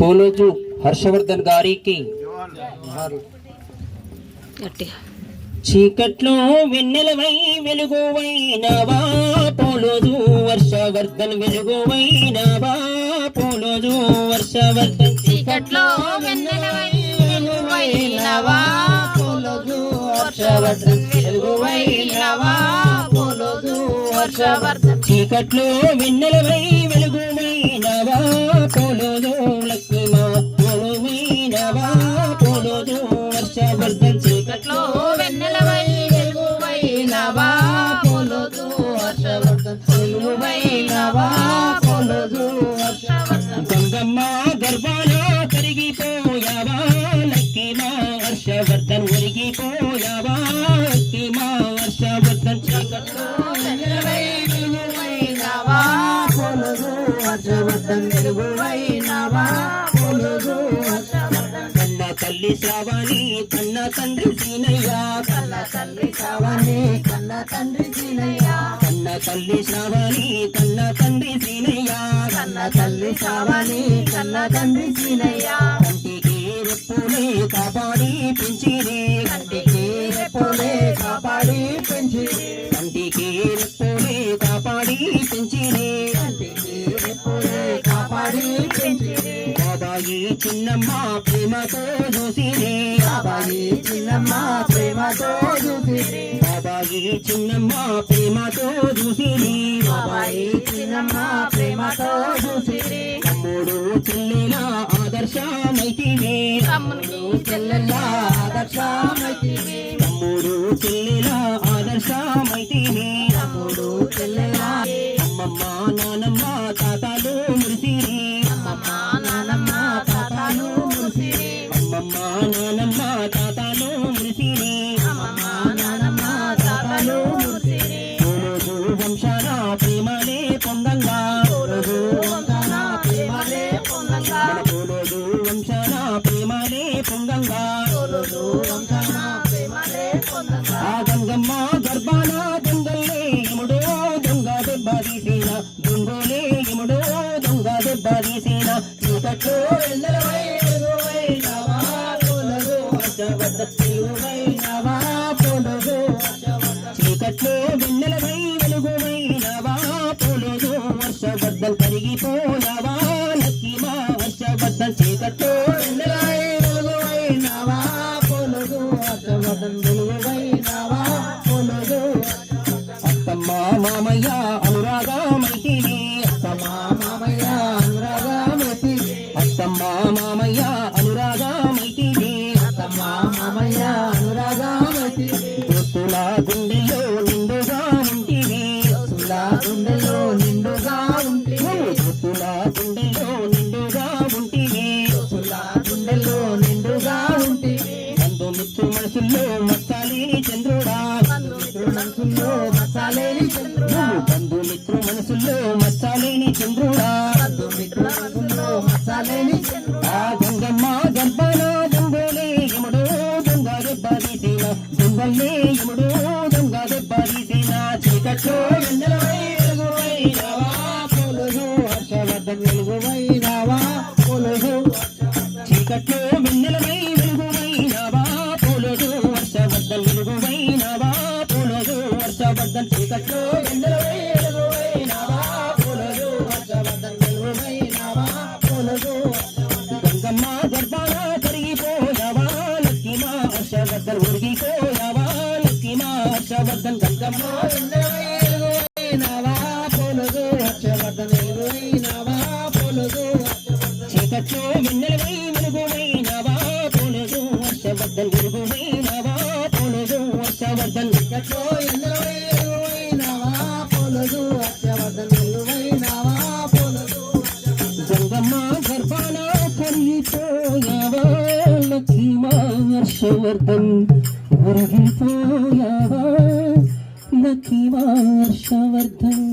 పోలోజు హర్షవర్ధన్ గారికి చీకట్లో వెన్నెలవై వెలుగువైనవా? పోలోజు వర్షవర్ధన్ వెలుగువైనవా? పోలోజు వర్షవర్ధన్ చీకట్లో వెన్నెలవై వెలుగువైనవా? పోలోజు వర్షవర్ధన్ వెలుగువైనవా? పోలోజు వర్షవర్ధన్ చీకట్లో వెన్నెలవై వెలుగువైనవా పోలోజు లక్ష్మీమా వెలుగువైనవా వర్షవర్ధన్ చీకట్లో కన్న తల్లి శ్రావణి కన్న తండ్రి సీనయ్య. కన్న తల్లి కావని కన్న తండ్రి సీనయ్య. కన్న తల్లి శ్రావణి కన్న తండ్రి సీనయ్య. కన్న తల్లి కావని కన్న తండ్రి సీనయ్య. కంటికి రెప్పులే కాపాడి పెంచిరే. కంటికి రెప్పులే కాపాడి పెంచిరి. కంటికి రెప్పులే కాపాడి పెంచిరే. చిన్నమ్మ ప్రేమతో చూసిరే బాబాయి చిన్నమ్మ ప్రేమతో చూసిరి బాబాయి చిన్నమ్మ ప్రేమతో చూసిరి బాబాయి చిన్నమ్మ ప్రేమతో చూసిరి తమ్ముడు చెల్లెల ఆదర్శమైతివే తమ్ముడు చెల్లెల్ల ఆదర్శమైతివి తమ్ముడు చెల్లెల ఆదర్శమైతివే దొంగ దెబ్బ తీసిన పొలగు చీకట్లో దోస్తుల నిండుగా ఉంటివి. నిండుగా ఉంటివి. బంధుమిత్రు మనసుల్లో మత్సాలేని చంద్రుడా. మనసుల్లో మత్సాలేని చంద్రుడా. బంధుమిత్రు మనసుల్లో చంద్రుడా. బంధుమిత్రు మనసుల్లో చంద్రుడా. గంగమ్మ గర్భాన దొంగలే యముడు తీసిన వర్షవర్ధన్ చీకట్లో వెన్నెలవై వెలుగువైనవా పొలుగు వర్షవర్ధన్ వెలుగువైనవా పొలుగు గంగమ్మ గర్భాన కరిగిపోయావా? లక్కిమా హర్షవర్ధన్ ఉరిగిపోయావా లక్కిమా హర్షవర్ధన్ గంగమ్మ వెన్నెలవై వెలుగువైనవా పొలుగు హర్షవర్ధన్ వెలుగువైనవా పొలుగు చీకట్లో వెన్నెలవై వెలుగువైనవా పొలుగు వర్షవర్ధన్ వెలుగువైనవా పొలుగు చీకట్లో హర్షవర్ధన్ ఉరిగిపోయావా లక్ష్మా హర్షవర్ధన్